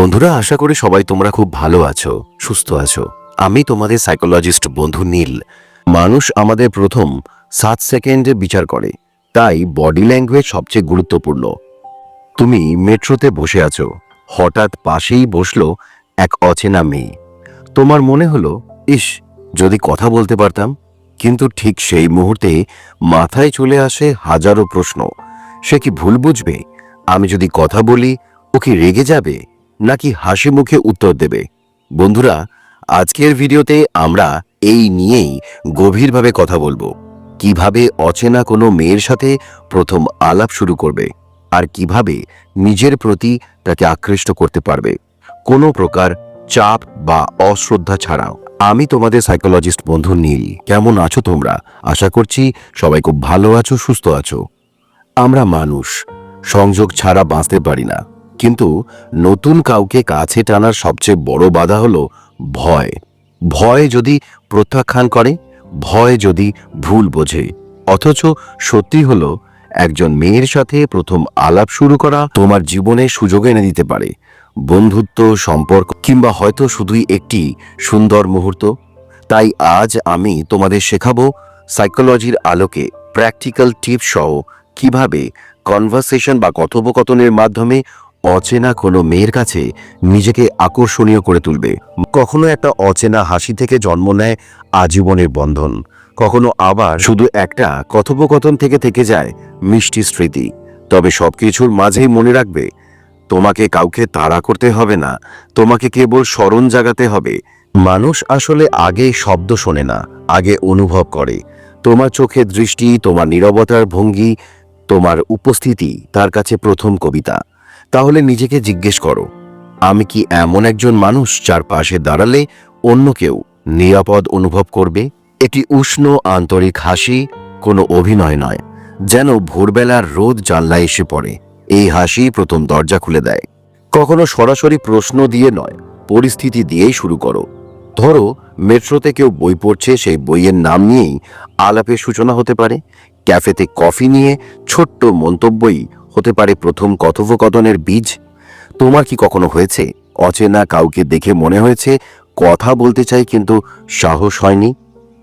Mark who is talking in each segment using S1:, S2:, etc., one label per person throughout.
S1: বন্ধুরা, আশা করি সবাই তোমরা খুব ভালো আছো, সুস্থ আছো। আমি তোমাদের সাইকোলজিস্ট বন্ধু নীল। মানুষ আমাদের প্রথম সাত সেকেন্ডে বিচার করে, তাই বডি ল্যাঙ্গুয়েজ সবচেয়ে গুরুত্বপূর্ণ। তুমি মেট্রোতে বসে আছো, হঠাৎ পাশেই বসল এক অচেনা মেয়ে। তোমার মনে হলো, ইস, যদি কথা বলতে পারতাম। কিন্তু ঠিক সেই মুহূর্তে মাথায় চলে আসে হাজারো প্রশ্ন। সে কি ভুল বুঝবে? আমি যদি কথা বলি, ও কি রেগে যাবে? নাকি হাসি মুখে উত্তর দেবে? বন্ধুরা, আজকের ভিডিওতে আমরা এই নিয়েই গভীরভাবে কথা বলব। কীভাবে অচেনা কোনো মেয়ের সাথে প্রথম আলাপ শুরু করবে আর কীভাবে নিজের প্রতি তাকে আকৃষ্ট করতে পারবে। কোনো প্রকার চাপ বা অশ্রদ্ধা ছাড়াও। আমি তোমাদের সাইকোলজিস্ট বন্ধু নীল। কেমন আছো তোমরা? আশা করছি সবাই খুব ভালো আছো, সুস্থ আছো। আমরা মানুষ, সংযোগ ছাড়া বাঁচতে পারি না। কিন্তু নতুন কাউকে কাছে টানার সবচেয়ে বড় বাধা হলো ভয়। ভয় যদি প্রত্যাখ্যান করে, ভয় যদি ভুল বোঝে। অথচ সত্যি হলো, একজন মেয়ের সাথে প্রথম আলাপ শুরু করা তোমার জীবনে সুযোগ এনে দিতে পারে। বন্ধুত্ব, সম্পর্ক, কিংবা হয়তো শুধুই একটি সুন্দর মুহূর্ত। তাই আজ আমি তোমাদের শেখাবো সাইকোলজির আলোকে প্র্যাকটিক্যাল টিপস সহ কীভাবে কনভারসেশন বা কথোপকথনের মাধ্যমে অচেনা কোনো মেয়ের কাছে নিজেকে আকর্ষণীয় করে তুলবে। কখনো একটা অচেনা হাসি থেকে জন্ম নেয় আজীবনের বন্ধন। কখনো আবার শুধু একটা কথোপকথন থেকে থেকে যায় মিষ্টি স্মৃতি। তবে সবকিছুর মাঝেই মনে রাখবে, তোমাকে কাউকে তাড়া করতে হবে না, তোমাকে কেবল স্মরণ জাগাতে হবে। মানুষ আসলে আগে শব্দ শোনে না, আগে অনুভব করে। তোমার চোখের দৃষ্টি, তোমার নীরবতার ভঙ্গি, তোমার উপস্থিতি, তার কাছে প্রথম কবিতা। তাহলে নিজেকে জিজ্ঞেস করো, আমি কি এমন একজন মানুষ যার পাশে দাঁড়ালে অন্য কেউ নিরাপদ অনুভব করবে? এটি উষ্ণ আন্তরিক হাসি, কোনো অভিনয় নয়, যেন ভোরবেলার রোদ জানলায় এসে পড়ে। এই হাসি প্রথম দরজা খুলে দেয়। কখনো সরাসরি প্রশ্ন দিয়ে নয়, পরিস্থিতি দিয়েই শুরু করো। ধরো, মেট্রোতে কেউ বই পড়ছে, সেই বইয়ের নাম নিয়েই আলাপের সূচনা হতে পারে। ক্যাফেতে কফি নিয়ে ছোট্ট মন্তব্যই হতে পারে প্রথম কথোপকথনের বীজ? তোমার কি কখনো হয়েছে? অচেনা কাউকে দেখে মনে হয়েছে কথা বলতে চাই কিন্তু সাহস হয়নি?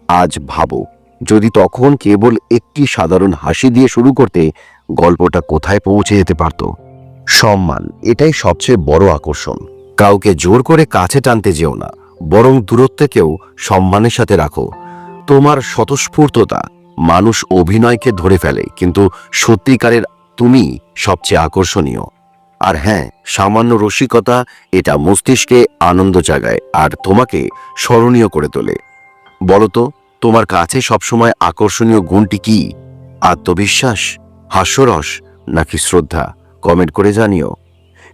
S1: আজ ভাবো, যদি তখন কেবল একটি সাধারণ হাসি দিয়ে শুরু করতে গল্পটা কোথায় পৌঁছে যেতে পারত? সম্মান, এটাই সবচেয়ে বড় আকর্ষণ। কাউকে জোর করে কাছে টানতে যেও না, বরং দূরত্বকেও সম্মানের সাথে রাখো। তোমার স্বতঃস্ফূর্ততা মানুষ অভিনয়কে ধরে ফেলে, কিন্তু সত্যিকারের তুমি সবচেয়ে আকর্ষণীয়। আর হ্যাঁ সামান্য রসিকতা এটা মস্তিষ্কে আনন্দ জাগায় আর তোমাকে স্মরণীয় করে তোলে। বলতো তোমার কাছে সবসময় আকর্ষণীয় গুণটি কি? আত্মবিশ্বাস, হাস্যরস নাকি শ্রদ্ধা? কমেন্ট করে জানিও।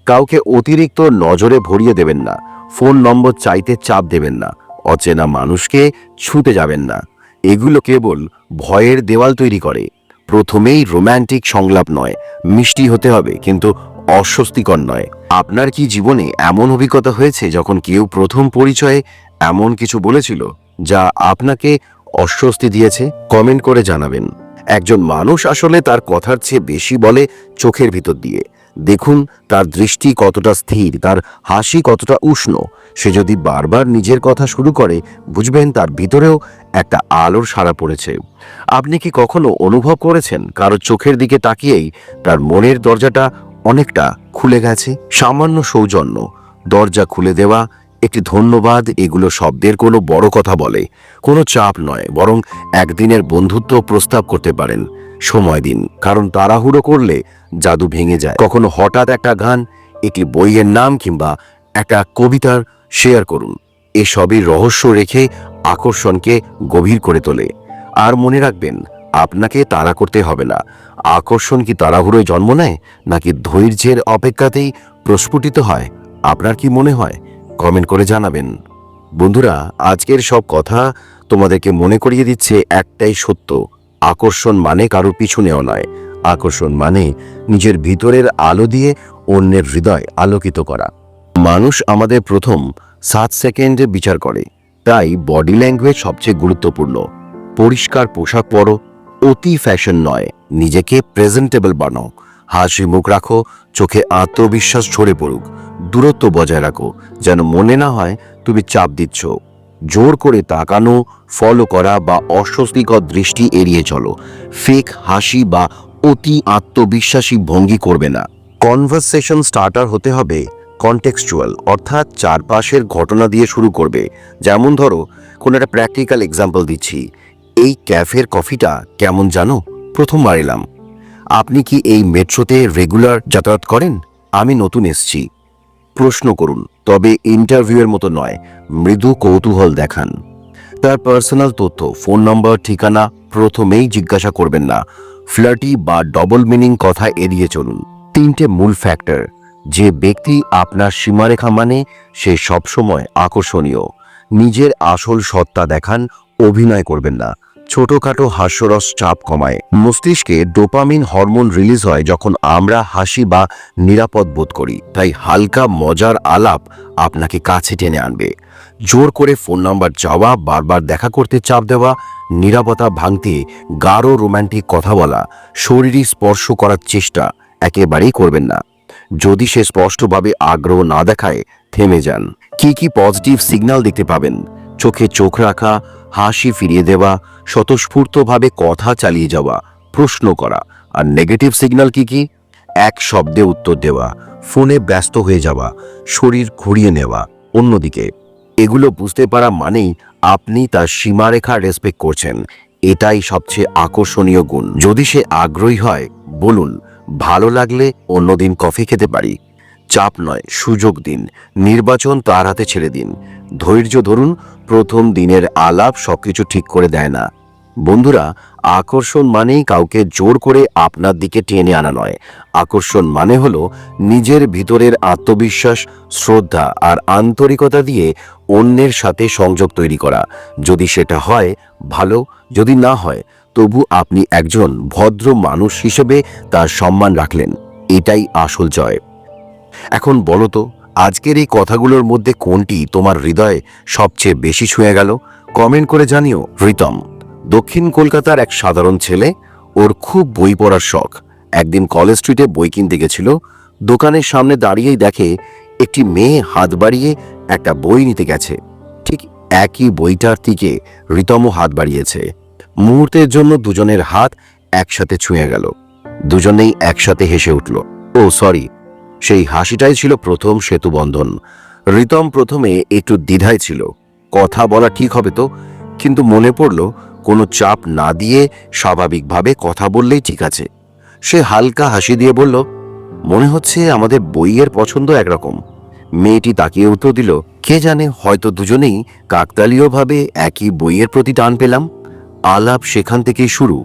S1: কাউকে অতিরিক্ত নজরে ভরিয়ে দেবেন না, ফোন নম্বর চাইতে চাপ দেবেন না, অচেনা মানুষকে ছুতে যাবেন না। এগুলো কেবল ভয়ের দেওয়াল তৈরি করে। প্রথমেই রোম্যান্টিক সংলাপ নয়, মিষ্টি হতে হবে, কিন্তু অস্বস্তিকর নয়। আপনার কি জীবনে এমন অভিজ্ঞতা হয়েছে যখন কেউ প্রথম পরিচয়ে এমন কিছু বলেছিল যা আপনাকে অস্বস্তি দিয়েছে? কমেন্ট করে জানাবেন। একজন মানুষ আসলে তার কথার চেয়ে বেশি বলে চোখের ভিতর দিয়ে। দেখুন, তার দৃষ্টি কতটা স্থির, তার হাসি কতটা উষ্ণ। সে যদি বারবার নিজের কথা শুরু করে, বুঝবেন তার ভিতরেও একটা আলোর সারা পড়েছে। আপনি কি কখনো অনুভব করেছেন, কারও চোখের দিকে তাকিয়েই তার মনের দরজাটা অনেকটা খুলে গেছে? সামান্য সৌজন্য, দরজা খুলে দেওয়া একটি ধন্যবাদ, এগুলো শব্দের কোনো বড় কথা বলে, কোনো চাপ নয়, বরং একদিনের বন্ধুত্ব প্রস্তাব করতে পারেন, সময় দিন, কারণ তাড়াহুড়ো করলে জাদু ভেঙে যায়। কখনো হঠাৎ একটা গান, একটি বইয়ের নাম কিংবা একটা কবিতার শেয়ার করুন, এসবই রহস্য রেখে আকর্ষণকে গভীর করে তোলে। আর মনে রাখবেন, আপনাকে তাড়া করতে হবে না। আকর্ষণ কি তাড়াহুড়োয় জন্ম নেয়, নাকি ধৈর্যের অপেক্ষাতেই প্রস্ফুটিত হয়? আপনার কি মনে হয়? কমেন্ট করে জানাবেন। বন্ধুরা, আজকের সব কথা তোমাদেরকে মনে করিয়ে দিচ্ছে একটাই সত্য। আকর্ষণ মানে কারোর পিছু নেওয়া নয়। আকর্ষণ মানে নিজের ভিতরের আলো দিয়ে অন্যের হৃদয় আলোকিত করা। মানুষ আমাদের প্রথম সাত সেকেন্ডে বিচার করে। তাই বডি ল্যাঙ্গুয়েজ সবচেয়ে গুরুত্বপূর্ণ। পরিষ্কার পোশাক পরো, অতি ফ্যাশন নয়, নিজেকে প্রেজেন্টেবল বানাও। হাসি মুখ রাখো, চোখে আত্মবিশ্বাস ঝরে পড়ুক। দূরত্ব বজায় রাখো। যেন মনে না হয় তুমি চাপ দিচ্ছ। জোর করে তাকানো ফলো করা বা অস্বস্তিকর দৃষ্টি এড়িয়ে চলো। ফেক হাসি বা অতি আত্মবিশ্বাসী ভঙ্গি করবে না। কনভারসেশন স্টার্টার হতে হবে কনটেক্সচুয়াল অর্থাৎ চারপাশের ঘটনা দিয়ে শুরু করবে। যেমন ধরো, কোনো একটা প্র্যাকটিক্যাল এক্সাম্পল দিচ্ছি। এই ক্যাফের কফিটা কেমন জানো? প্রথমবার এলাম। আপনি কি এই মেট্রোতে রেগুলার যাতায়াত করেন? আমি নতুন এসছি। প্রশ্ন করুন, তবে ইন্টারভিউয়ের মতো নয়, মৃদু কৌতূহল দেখান। তার পার্সোনাল তথ্য, ফোন নম্বর, ঠিকানা প্রথমেই জিজ্ঞাসা করবেন না। ফ্লার্টি বা ডবল মিনিং কথা এড়িয়ে চলুন। তিনটে মূল ফ্যাক্টর, যে ব্যক্তি আপনার সীমারেখা মানে সে সবসময় আকর্ষণীয়। নিজের আসল সত্তা দেখান, অভিনয় করবেন না। ছোটখাটো হাস্যরস চাপ কমায়। মস্তিষ্কে ডোপামিন হরমোন রিলিজ হয় যখন আমরা হাসি বা নিরাপদ বোধ করি। তাই হালকা, মজার আলাপ আপনাকে কাছে টেনে আনবে। জোর করে ফোন নাম্বার চাওয়া, বারবার দেখা করতে চাপ দেওয়া, নিরাপত্তা ভাঙতে গাঢ় রোম্যান্টিক কথা বলা শরীরী স্পর্শ করার চেষ্টা একেবারেই করবেন না। যদি সে স্পষ্টভাবে আগ্রহ না দেখায়, থেমে যান। কি কি পজিটিভ সিগন্যাল দেখতে পাবেন? চোখে চোখ রাখা হাসি ফিরিয়ে দেওয়া, স্বতঃস্ফূর্তভাবে কথা চালিয়ে যাওয়া, প্রশ্ন করা আর নেগেটিভ সিগন্যাল কি কি? এক শব্দে উত্তর দেওয়া, ফোনে ব্যস্ত হয়ে যাওয়া, শরীর ঘুরিয়ে নেওয়া, অন্যদিকে, এগুলো বুঝতে পারা মানেই আপনি তার সীমারেখা রেসপেক্ট করছেন। এটাই সবচেয়ে আকর্ষণীয় গুণ। যদি সে আগ্রহী হয়, বলুন, ভালো লাগলে অন্যদিন কফি খেতে পারি। চাপ নয়, সুযোগ দিন। নির্বাচন তার হাতে ছেড়ে দিন। ধৈর্য ধরুন, প্রথম দিনের আলাপ সবকিছু ঠিক করে দেয় না। বন্ধুরা, আকর্ষণ মানেই কাউকে জোর করে আপনার দিকে টেনে আনা নয়। আকর্ষণ মানে হলো নিজের ভিতরের আত্মবিশ্বাস, শ্রদ্ধা আর আন্তরিকতা দিয়ে অন্যের সাথে সংযোগ তৈরি করা। যদি সেটা হয়, ভালো। যদি না হয়, তবু আপনি একজন ভদ্র মানুষ হিসেবে তার সম্মান রাখলেন। এটাই আসল জয়। এখন বলো তো, আজকের এই কথাগুলোর মধ্যে কোনটি তোমার হৃদয়ে সবচেয়ে বেশি ছুঁয়ে গেল? কমেন্ট করে জানিও, রিতম। দক্ষিণ কলকাতার এক সাধারণ ছেলে, ওর খুব বই পড়ার শখ। একদিন কলেজ স্ট্রিটে বই কিনতে গেছিল। দোকানের সামনে দাঁড়িয়েই দেখে একটি মেয়ে হাত বাড়িয়ে একটা বই নিতে গেছে। ঠিক একই বইটার দিকে রিতমও হাত বাড়িয়েছে। মুহূর্তের জন্য দুজনের হাত একসাথে ছুঁয়ে গেল। দুজনেই একসাথে হেসে উঠল। ও সরি সেই হাসিটাই ছিল প্রথম সেতুবন্ধন রিতম প্রথমে একটু দ্বিধায় ছিল। কথা বলা ঠিক হবে তো, কিন্তু মনে পড়ল, কোনো চাপ না দিয়ে স্বাভাবিকভাবে কথা বললেই ঠিক আছে। সে হালকা হাসি দিয়ে বলল, মনে হচ্ছে আমাদের বইয়ের পছন্দ একরকম। মেয়েটি তাকিয়ে উত্তর দিল, কে জানে, হয়তো দুজনেই কাকতালীয়ভাবে একই বইয়ের প্রতি টান পেলাম। আলাপ সেখান থেকেই শুরু।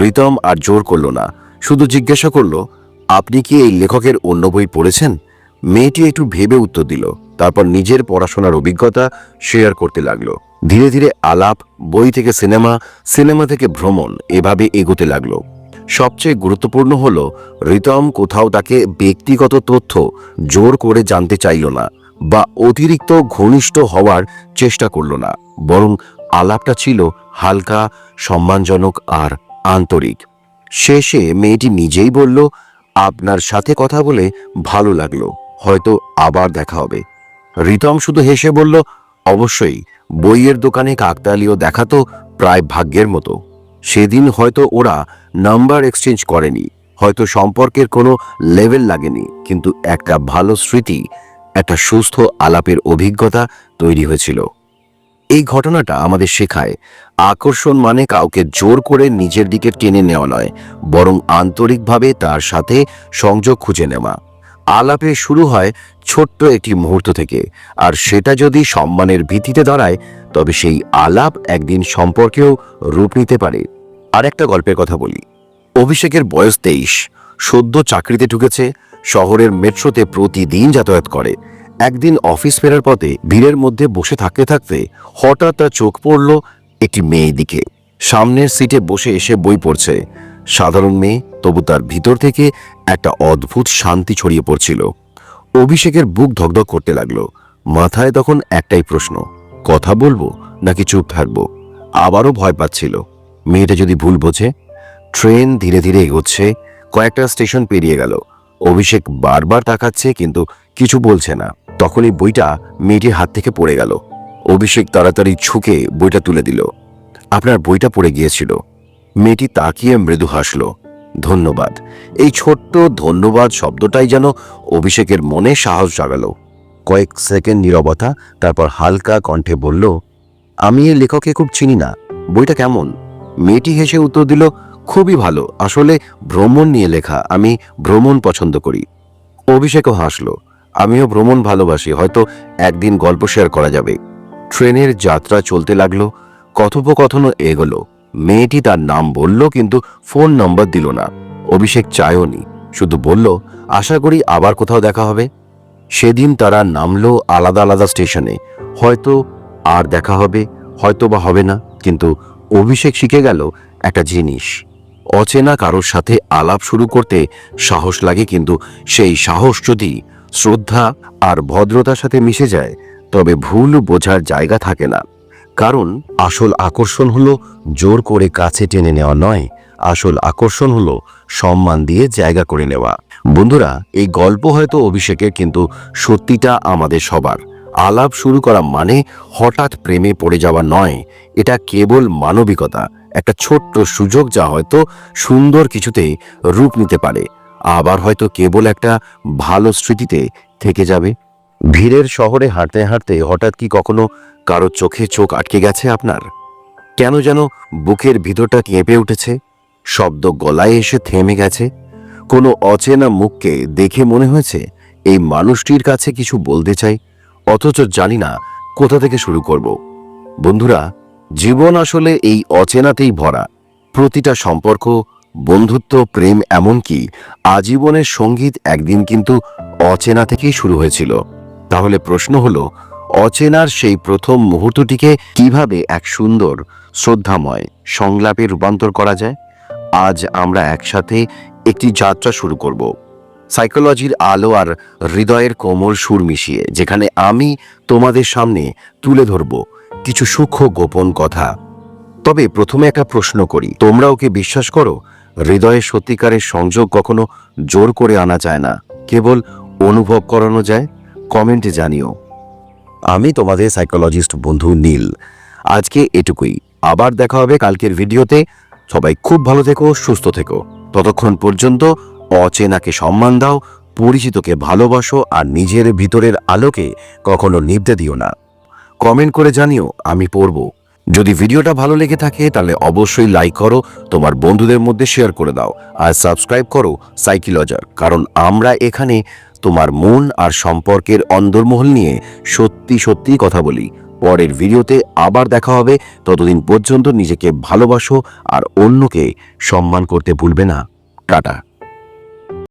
S1: রিতম আর জোর করল না, শুধু জিজ্ঞাসা করল আপনি কি এই লেখকের অন্য বই পড়েছেন? মেয়েটি একটু ভেবে উত্তর দিল, তারপর নিজের পড়াশোনার অভিজ্ঞতা শেয়ার করতে লাগল। ধীরে ধীরে আলাপ, বই থেকে সিনেমা সিনেমা থেকে ভ্রমণ, এভাবে এগোতে লাগল। সবচেয়ে গুরুত্বপূর্ণ হল, রিতম কোথাও তাকে ব্যক্তিগত তথ্য জোর করে জানতে চাইল না বা অতিরিক্ত ঘনিষ্ঠ হওয়ার চেষ্টা করল না। বরং আলাপটা ছিল হালকা, সম্মানজনক আর আন্তরিক। শেষে মেয়েটি নিজেই বলল আপনার সাথে কথা বলে ভালো লাগল। হয়তো আবার দেখা হবে। রিতম শুধু হেসে বলল, অবশ্যই, বইয়ের দোকানে কাকতালীয় দেখা তো প্রায় ভাগ্যের মতো। সেদিন হয়তো ওরা নাম্বার এক্সচেঞ্জ করেনি। হয়তো সম্পর্কের কোনো লেভেল লাগেনি। কিন্তু একটা ভালো স্মৃতি, একটা সুস্থ আলাপের অভিজ্ঞতা তৈরি হয়েছিল। এই ঘটনাটা আমাদের শেখায়। আকর্ষণ মানে কাউকে জোর করে নিজের দিকে টেনে নেওয়া নয়, বরং আন্তরিকভাবে তার সাথে সংযোগ খুঁজে নেওয়া। আলাপে শুরু হয় ছোট্ট একটি মুহূর্ত থেকে, আর সেটা যদি সম্মানের ভিত্তিতে দাঁড়ায়, তবে সেই আলাপ একদিন সম্পর্কেও রূপ নিতে পারে। আর একটা গল্পের কথা বলি। অভিষেকের বয়স তেইশ, সদ্য চাকরিতে ঢুকেছে, শহরের মেট্রোতে প্রতিদিন যাতায়াত করে। একদিন অফিস ফেরার পথে ভিড়ের মধ্যে বসে থাকতে থাকতে হঠাৎ তার চোখ পড়ল একটি মেয়ে দিকে। সামনের সিটে বসে এসে বই পড়ছে। সাধারণ মেয়ে, তবু তার ভিতর থেকে একটা অদ্ভুত শান্তি ছড়িয়ে পড়ছিল। অভিষেকের বুক ধকধক করতে লাগল। মাথায় তখন একটাই প্রশ্ন, কথা বলব নাকি চুপ থাকব? আবারও ভয় পাচ্ছিল। মেয়েটা যদি ভুল বোঝে? ট্রেন ধীরে ধীরে এগোচ্ছে, কয়েকটা স্টেশন পেরিয়ে গেল। অভিষেক বারবার তাকাচ্ছে কিন্তু কিছু বলছে না। তখনই বইটা মেয়েটির হাত থেকে পড়ে গেল। অভিষেক তাড়াতাড়ি ছুকে বইটা তুলে দিল। আপনার বইটা পড়ে গিয়েছিল। মেয়েটি তাকিয়ে মৃদু হাসল। ধন্যবাদ। এই ছোট্ট ধন্যবাদ শব্দটাই যেন অভিষেকের মনে সাহস জাগাল। কয়েক সেকেন্ড নীরবতা, তারপর হালকা কণ্ঠে বলল, আমি এই লেখককে খুব চিনি না। বইটা কেমন? মেয়েটি হেসে উত্তর দিল, খুবই ভালো। আসলে ভ্রমণ নিয়ে লেখা। আমি ভ্রমণ পছন্দ করি। অভিষেকও হাসলো। আমিও ভ্রমণ ভালোবাসি, হয়তো একদিন গল্প শেয়ার করা যাবে। ট্রেনের যাত্রা চলতে লাগল, কথোপকথনও এগোলো। মেয়েটি তার নাম বলল কিন্তু ফোন নম্বর দিল না। অভিষেক চায়ওনি শুধু বলল, আশা করি আবার কোথাও দেখা হবে। সেদিন তারা নামলো আলাদা আলাদা স্টেশনে। হয়তো আর দেখা হবে, হয়তো বা হবে না, কিন্তু অভিষেক শিখে গেল একটা জিনিস। অচেনা কারোর সাথে আলাপ শুরু করতে সাহস লাগে কিন্তু সেই সাহস যদি শ্রদ্ধা আর ভদ্রতার সাথে মিশে যায়, তবে ভুল বোঝার জায়গা থাকে না। কারণ আসল আকর্ষণ হলো জোর করে কাছে টেনে নেওয়া নয়, আসল আকর্ষণ হলো সম্মান দিয়ে জায়গা করে নেওয়া। বন্ধুরা, এই গল্প হয়তো অভিষেকের, কিন্তু সত্যিটা আমাদের সবার। আলাপ শুরু করা মানে হঠাৎ প্রেমে পড়ে যাওয়া নয়, এটা কেবল মানবিকতা, একটা ছোট্ট সুযোগ যা হয়তো সুন্দর কিছুতে রূপ নিতে পারে। আবার হয়তো কেবল একটা ভালো স্মৃতিতে থেকে যাবে। ভিড়ের শহরে হাঁটতে হাঁটতে হঠাৎ কি কখনো কারও চোখে চোখ আটকে গেছে আপনার? কেন যেন বুকের ভিতরটা কেঁপে উঠেছে, শব্দ গলায় এসে থেমে গেছে। কোনো অচেনা মুখকে দেখে মনে হয়েছে, এই মানুষটির কাছে কিছু বলতে চাই, অথচ জানি না কোথা থেকে শুরু করব। বন্ধুরা, জীবন আসলে এই অচেনাতেই ভরা। প্রতিটা সম্পর্ক বন্ধুত্ব, প্রেম এমনকি আজীবনের সংগীত একদিন কিন্তু অচেনা থেকেই শুরু হয়েছিল। তাহলে প্রশ্ন হলো, অচেনার সেই প্রথম মুহূর্তটিকে কীভাবে এক সুন্দর, শ্রদ্ধাময় সংলাপে রূপান্তর করা যায়? আজ আমরা একসাথে একটি যাত্রা শুরু করব। সাইকোলজির আলো আর হৃদয়ের কোমল সুর মিশিয়ে, যেখানে আমি তোমাদের সামনে তুলে ধরব কিছু সূক্ষ্ম গোপন কথা। তবে প্রথমে একটা প্রশ্ন করি তোমরা ওকে বিশ্বাস করো হৃদয়ের সত্যিকারের সংযোগ কখনো জোর করে আনা যায় না। কেবল অনুভব করানো যায়। কমেন্টে জানিও। আমি তোমাদের সাইকোলজিস্ট বন্ধু নীল। আজকে এটুকুই। আবার দেখা হবে কালকের ভিডিওতে। সবাই খুব ভালো থেকো, সুস্থ থেকো। ততক্ষণ পর্যন্ত অচেনাকে সম্মান দাও, পরিচিতকে ভালোবাসো আর নিজের ভিতরের আলোকে কখনো নিভতে দিও না। কমেন্ট করে জানিও, আমি পড়ব। যদি ভিডিওটা ভালো লেগে থাকে, তাহলে অবশ্যই লাইক করো, তোমার বন্ধুদের মধ্যে শেয়ার করে দাও, আর সাবস্ক্রাইব করো সাইকিলজার, কারণ আমরা এখানে তোমার মন আর সম্পর্কের অন্দরমহল নিয়ে সত্যি সত্যি কথা বলি। পরের ভিডিওতে আবার দেখা হবে, ততদিন পর্যন্ত নিজেকে ভালোবাসো আর অন্যকে সম্মান করতে ভুলবে না। টাটা।